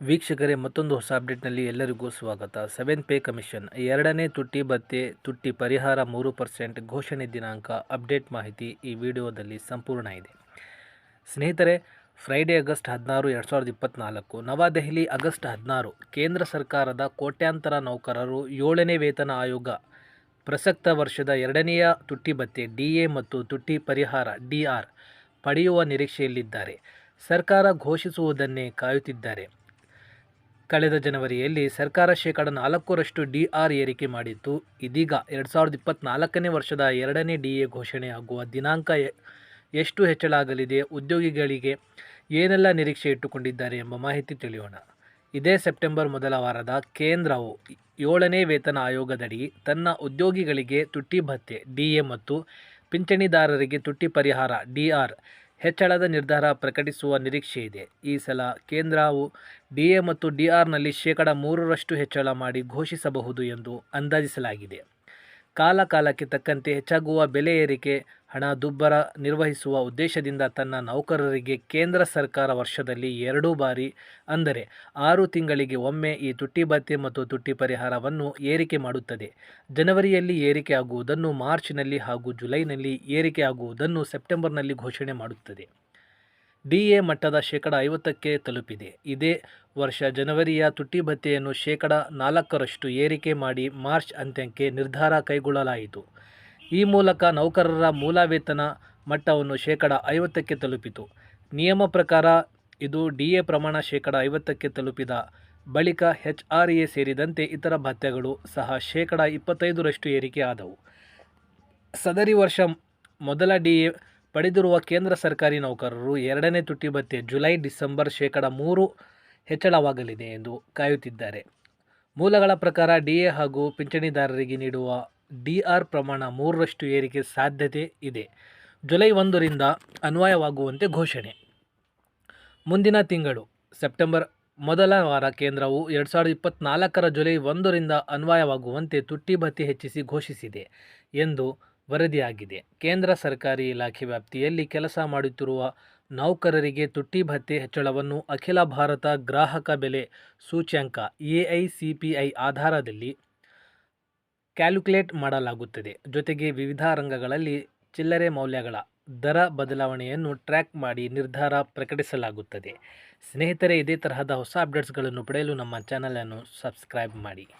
ವೀಕ್ಷಕರೇ, ಮತ್ತೊಂದು ಹೊಸ ಅಪ್ಡೇಟ್ನಲ್ಲಿ ಎಲ್ಲರಿಗೂ ಸ್ವಾಗತ. ಸೆವೆನ್ ಪೇ ಕಮಿಷನ್ ಎರಡನೇ ತುಟ್ಟಿ ಭತ್ಯೆ ತುಟ್ಟಿ ಪರಿಹಾರ ಮೂರು ಪರ್ಸೆಂಟ್ ಘೋಷಣೆ ದಿನಾಂಕ ಅಪ್ಡೇಟ್ ಮಾಹಿತಿ ಈ ವಿಡಿಯೋದಲ್ಲಿ ಸಂಪೂರ್ಣ ಇದೆ. ಸ್ನೇಹಿತರೆ, ಫ್ರೈಡೆ ಆಗಸ್ಟ್ ಹದಿನಾರು, ಎರಡು ಸಾವಿರದ ಇಪ್ಪತ್ತ್ನಾಲ್ಕು ನವದೆಹಲಿ ಆಗಸ್ಟ್ ಹದಿನಾರು, ಕೇಂದ್ರ ಸರ್ಕಾರದ ಕೋಟ್ಯಾಂತರ ನೌಕರರು ಏಳನೇ ವೇತನ ಆಯೋಗ ಪ್ರಸಕ್ತ ವರ್ಷದ ಎರಡನೆಯ ತುಟ್ಟಿ ಭತ್ಯೆ ಡಿ ಎ ಮತ್ತು ತುಟ್ಟಿ ಪರಿಹಾರ ಡಿ ಆರ್ ಪಡೆಯುವ ನಿರೀಕ್ಷೆಯಲ್ಲಿದ್ದಾರೆ. ಸರ್ಕಾರ ಘೋಷಿಸುವುದನ್ನೇ ಕಾಯುತ್ತಿದ್ದಾರೆ. ಕಳೆದ ಜನವರಿಯಲ್ಲಿ ಸರ್ಕಾರ ಶೇಕಡ ನಾಲ್ಕರಷ್ಟು ಡಿ ಆರ್ ಏರಿಕೆ ಮಾಡಿತ್ತು. ಇದೀಗ ಎರಡು ಸಾವಿರದ ಇಪ್ಪತ್ತ್ನಾಲ್ಕನೇ ವರ್ಷದ ಎರಡನೇ ಡಿ ಎ ಘೋಷಣೆಯಾಗುವ ದಿನಾಂಕ ಎಷ್ಟು ಹೆಚ್ಚಳಾಗಲಿದೆ, ಉದ್ಯೋಗಿಗಳಿಗೆ ಏನೆಲ್ಲ ನಿರೀಕ್ಷೆ ಇಟ್ಟುಕೊಂಡಿದ್ದಾರೆ ಎಂಬ ಮಾಹಿತಿ ತಿಳಿಯೋಣ. ಇದೇ ಸೆಪ್ಟೆಂಬರ್ ಮೊದಲ ವಾರದ ಕೇಂದ್ರವು ಏಳನೇ ವೇತನ ಆಯೋಗದಡಿ ತನ್ನ ಉದ್ಯೋಗಿಗಳಿಗೆ ತುಟ್ಟಿ ಭತ್ಯೆ ಡಿ ಎ ಮತ್ತು ಪಿಂಚಣಿದಾರರಿಗೆ ತುಟ್ಟಿ ಪರಿಹಾರ, ಡಿ ಆರ್ ಹೆಚ್ಚಳದ ನಿರ್ಧಾರ ಪ್ರಕಟಿಸುವ ನಿರೀಕ್ಷೆ ಇದೆ. ಈ ಸಲ ಕೇಂದ್ರವು ಡಿ ಎ ಮತ್ತು ಡಿ ಆರ್ನಲ್ಲಿ ಶೇಕಡ ಮೂರರಷ್ಟು ಹೆಚ್ಚಳ ಮಾಡಿ ಘೋಷಿಸಬಹುದು ಎಂದು ಅಂದಾಜಿಸಲಾಗಿದೆ. ಕಾಲ ಕಾಲಕ್ಕೆ ತಕ್ಕಂತೆ ಹೆಚ್ಚಾಗುವ ಬೆಲೆ ಏರಿಕೆ ಹಣದುಬ್ಬರ ನಿರ್ವಹಿಸುವ ಉದ್ದೇಶದಿಂದ ತನ್ನ ನೌಕರರಿಗೆ ಕೇಂದ್ರ ಸರ್ಕಾರ ವರ್ಷದಲ್ಲಿ ಎರಡು ಬಾರಿ ಅಂದರೆ ಆರು ತಿಂಗಳಿಗೆ ಒಮ್ಮೆ ಈ ತುಟ್ಟಿ ಭತ್ಯೆ ಮತ್ತು ತುಟ್ಟಿ ಪರಿಹಾರವನ್ನು ಏರಿಕೆ ಮಾಡುತ್ತದೆ. ಜನವರಿಯಲ್ಲಿ ಏರಿಕೆ ಆಗುವುದನ್ನು ಮಾರ್ಚ್ನಲ್ಲಿ ಹಾಗೂ ಜುಲೈನಲ್ಲಿ ಏರಿಕೆ ಆಗುವುದನ್ನು ಸೆಪ್ಟೆಂಬರ್ನಲ್ಲಿ ಘೋಷಣೆ ಮಾಡುತ್ತದೆ. ಡಿ ಎ ಮಟ್ಟದ ಶೇಕಡ ಐವತ್ತಕ್ಕೆ ತಲುಪಿದೆ. ಇದೇ ವರ್ಷ ಜನವರಿಯ ತುಟ್ಟಿ ಭತ್ಯೆಯನ್ನು ಶೇಕಡ ನಾಲ್ಕರಷ್ಟು ಏರಿಕೆ ಮಾಡಿ ಮಾರ್ಚ್ ಅಂತ್ಯಕ್ಕೆ ನಿರ್ಧಾರ ಕೈಗೊಳ್ಳಲಾಯಿತು. ಈ ಮೂಲಕ ನೌಕರರ ಮೂಲ ವೇತನ ಮಟ್ಟವನ್ನು ಶೇಕಡ ಐವತ್ತಕ್ಕೆ ತಲುಪಿತು. ನಿಯಮ ಪ್ರಕಾರ ಇದು ಡಿ ಎ ಪ್ರಮಾಣ ಶೇಕಡ ಐವತ್ತಕ್ಕೆ ತಲುಪಿದ. ಬಳಿಕ ಎಚ್ ಆರ್ ಎ ಸೇರಿದಂತೆ ಇತರ ಭತ್ಯಗಳು ಸಹ ಶೇಕಡ ಇಪ್ಪತ್ತೈದರಷ್ಟು ಏರಿಕೆ ಆದವು. ಸದರಿ ವರ್ಷ ಮೊದಲ ಡಿ ಎ ಪಡೆದಿರುವ ಕೇಂದ್ರ ಸರ್ಕಾರಿ ನೌಕರರು ಎರಡನೇ ತುಟ್ಟಿ ಭತ್ಯೆ ಜುಲೈ ಡಿಸೆಂಬರ್ ಶೇಕಡ ಮೂರು ಹೆಚ್ಚಳವಾಗಲಿದೆ ಎಂದು ಕಾಯುತ್ತಿದ್ದಾರೆ. ಮೂಲಗಳ ಪ್ರಕಾರ ಡಿ ಹಾಗೂ ಪಿಂಚಣಿದಾರರಿಗೆ ನೀಡುವ ಡಿ ಆರ್ ಪ್ರಮಾಣ ಮೂರರಷ್ಟು ಏರಿಕೆ ಸಾಧ್ಯತೆ ಇದೆ. ಜುಲೈ ಒಂದರಿಂದ ಅನ್ವಯವಾಗುವಂತೆ ಘೋಷಣೆ. ಮುಂದಿನ ತಿಂಗಳು, ಸೆಪ್ಟೆಂಬರ್ ಮೊದಲ ವಾರ ಕೇಂದ್ರವು ಎರಡು ಸಾವಿರದ ಇಪ್ಪತ್ತ್ನಾಲ್ಕರ ಜುಲೈ ಒಂದರಿಂದ ಅನ್ವಯವಾಗುವಂತೆ ತುಟ್ಟಿ ಭತ್ಯೆ ಹೆಚ್ಚಿಸಿ ಘೋಷಿಸಿದೆ ಎಂದು ವರದಿಯಾಗಿದೆ. ಕೇಂದ್ರ ಸರ್ಕಾರಿ ಇಲಾಖೆ ವ್ಯಾಪ್ತಿಯಲ್ಲಿ ಕೆಲಸ ಮಾಡುತ್ತಿರುವ ನೌಕರರಿಗೆ ತುಟ್ಟಿ ಭತ್ಯೆ ಹೆಚ್ಚಳವನ್ನು ಅಖಿಲ ಭಾರತ ಗ್ರಾಹಕ ಬೆಲೆ ಸೂಚ್ಯಂಕ ಎಐಸಿಪಿಐ ಆಧಾರದಲ್ಲಿ ಕ್ಯಾಲ್ಕುಲೇಟ್ ಮಾಡಲಾಗುತ್ತದೆ. ಜೊತೆಗೆ ವಿವಿಧ ರಂಗಗಳಲ್ಲಿ ಚಿಲ್ಲರೆ ಮೌಲ್ಯಗಳ ದರ ಬದಲಾವಣೆಯನ್ನು ಟ್ರ್ಯಾಕ್ ಮಾಡಿ ನಿರ್ಧಾರ ಪ್ರಕಟಿಸಲಾಗುತ್ತದೆ. ಸ್ನೇಹಿತರೆ, ಇದೇ ತರಹದ ಹೊಸ ಅಪ್ಡೇಟ್ಸ್ಗಳನ್ನು ಪಡೆಯಲು ನಮ್ಮ ಚಾನಲನ್ನು ಸಬ್ಸ್ಕ್ರೈಬ್ ಮಾಡಿ.